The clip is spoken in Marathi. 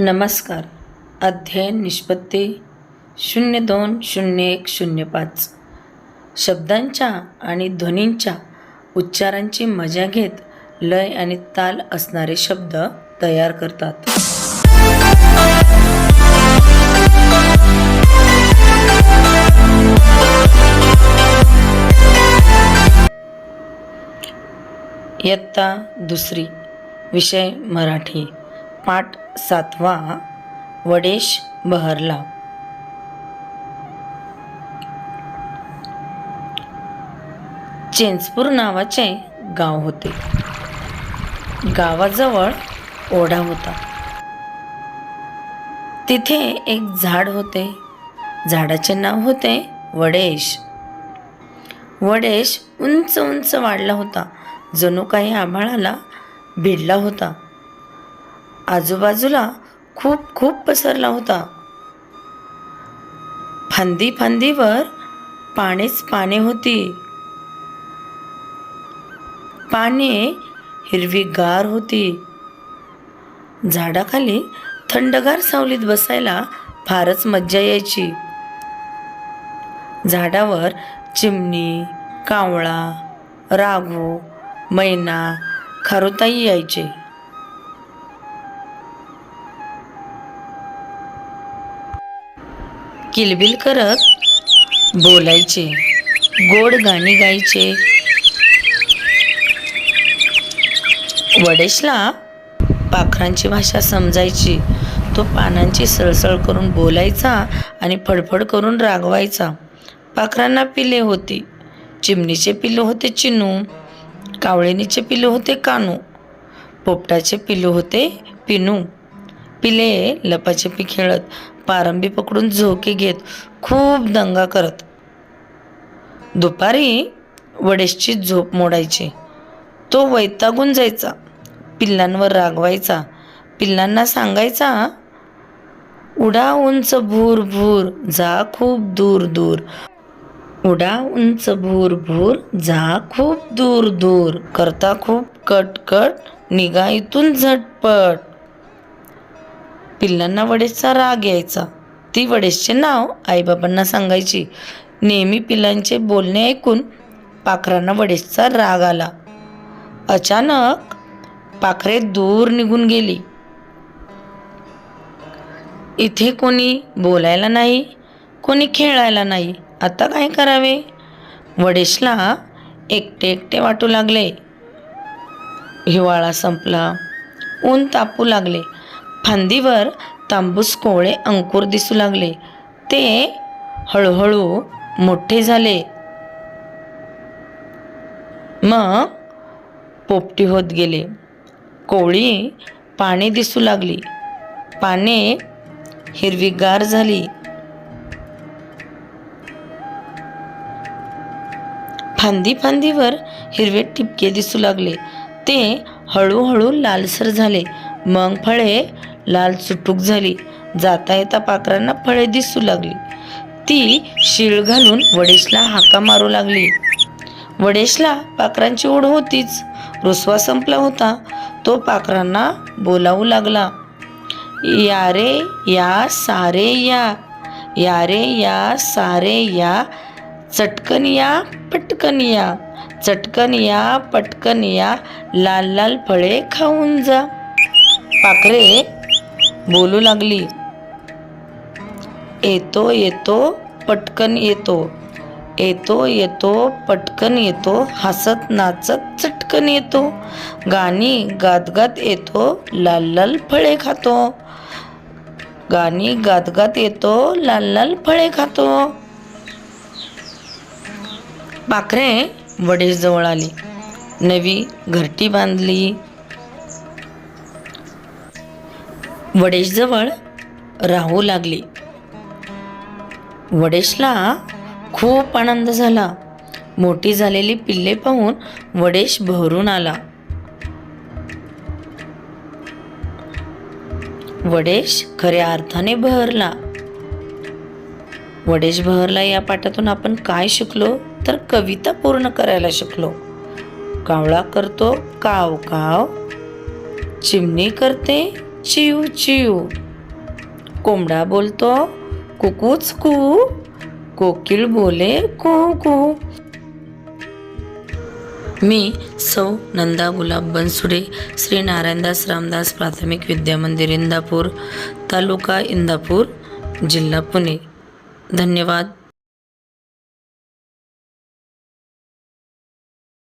नमस्कार. अध्ययन निष्पत्ती शून्य दोन शून्य एक शून्य पाच. शब्दांच्या आणि ध्वनींच्या उच्चारांची मजा घेत लय आणि ताल असणारे शब्द तयार करतात. इयत्ता दुसरी. विषय मराठी. पाठ सातवा वडेश बहरला. चेंचपूर नावाचे गाव होते. गावाजवळ ओढा होता. तिथे एक झाड होते. झाडाचे नाव होते वडेश. वडेश उंच उंच वाढला होता. जणू काही आभाळाला भिडला होता. आजूबाजूला खूप खूप पसरला होता. फांदी फांदीवर पानेच पाने होती. पाने हिरवीगार होती. झाडाखाली थंडगार सावलीत बसायला फारच मज्जा यायची. झाडावर चिमणी कावळा राघू मैना खारुताई यायचे. किलबिल करत बोलायचे. गोड गाणी गायचे. वडेशला पाखरांची भाषा समजायची. तो पानांची सळसळ करून बोलायचा आणि फडफड करून रागवायचा. पाखरांना पिले होती. चिमणीचे पिल्लू होते चिनू. कावळिनीचे पिल्लू होते कानू. पोपटाचे पिल्लू होते पिनू. पिले लपाछपी खेळत पारंबी पकडून झोके घेत खूप दंगा करत. दुपारी वडेशची झोप मोडायची. तो वैतागून जायचा. पिल्लांवर रागवायचा. पिल्लांना सांगायचा उडा उंच भूर भूर जा खूप दूर दूर. उडा उंच भूर भूर जा खूप दूर दूर. करता खूप कट कट निघा इथून झटपट. पिल्लांना वडेशचा राग यायचा. ती वडेशचे नाव आईबाबांना सांगायची. नेहमी पिल्लांचे बोलणे ऐकून पाखरांना वडेशचा राग आला. अचानक पाखरे दूर निघून गेली. इथे कोणी बोलायला नाही कोणी खेळायला नाही. आता काय करावे? वडेशला एकटे एकटे वाटू लागले. हिवाळा संपला. ऊन तापू लागले. फांदीवर तांबूस कोवळे अंकुर दिसू लागले. ते हळूहळू मोठे झाले. मग पोपटी होत गेले. कोवळी पाने दिसू लागली. पाने हिरवीगार झाली. फांदी फांदीवर हिरवे टिपके दिसू लागले. ते हळूहळू लालसर झाले. मग फळे लाल चुटूक झाली. जाता येता पाखरांना फळे दिसू लागली. ती शिळ घालून वडेशला हाका मारू लागली. वडेशला पाखरांची ओढ होतीच. रुसवा संपला होता. तो पाखरांना बोलावू लागला. या रे या सारे या. या रे या सारे या. चटकन या पटकन या. चटकन या पटकन या. लाल लाल फळे खाऊन जा. पाखरे बोलू लागली. येतो येतो पटकन येतो. येतो येतो पटकन येतो. हसत नाचत चटकन येतो. गाणी गात गात येतो. लाल लाल फळे खातो. गाणी गात गात येतो. लाल लाल फळे खातो. पाखरे वडेजवळ आली. नवी घरटी बांधली. वडेशजवळ राहू लागली. वडेशला खूप आनंद झाला. मोठी झालेली पिल्ले पाहून वडेश भरून आला. वडेश खऱ्या अर्थाने बहरला. वडेश बहरला या पाठातून आपण काय शिकलो? तर कविता पूर्ण करायला शिकलो. कावळा करतो काव काव. चिमणी करते चिव चिव. कोंबडा बोलतो कुकूच कू. कोकिल बोले कू कू. मी सौ नंदा गुलाब बनसुडे श्री नारायणदास रामदास प्राथमिक विद्यामंदिर इंदापूर तालुका इंदापूर जिल्हा पुणे. धन्यवाद.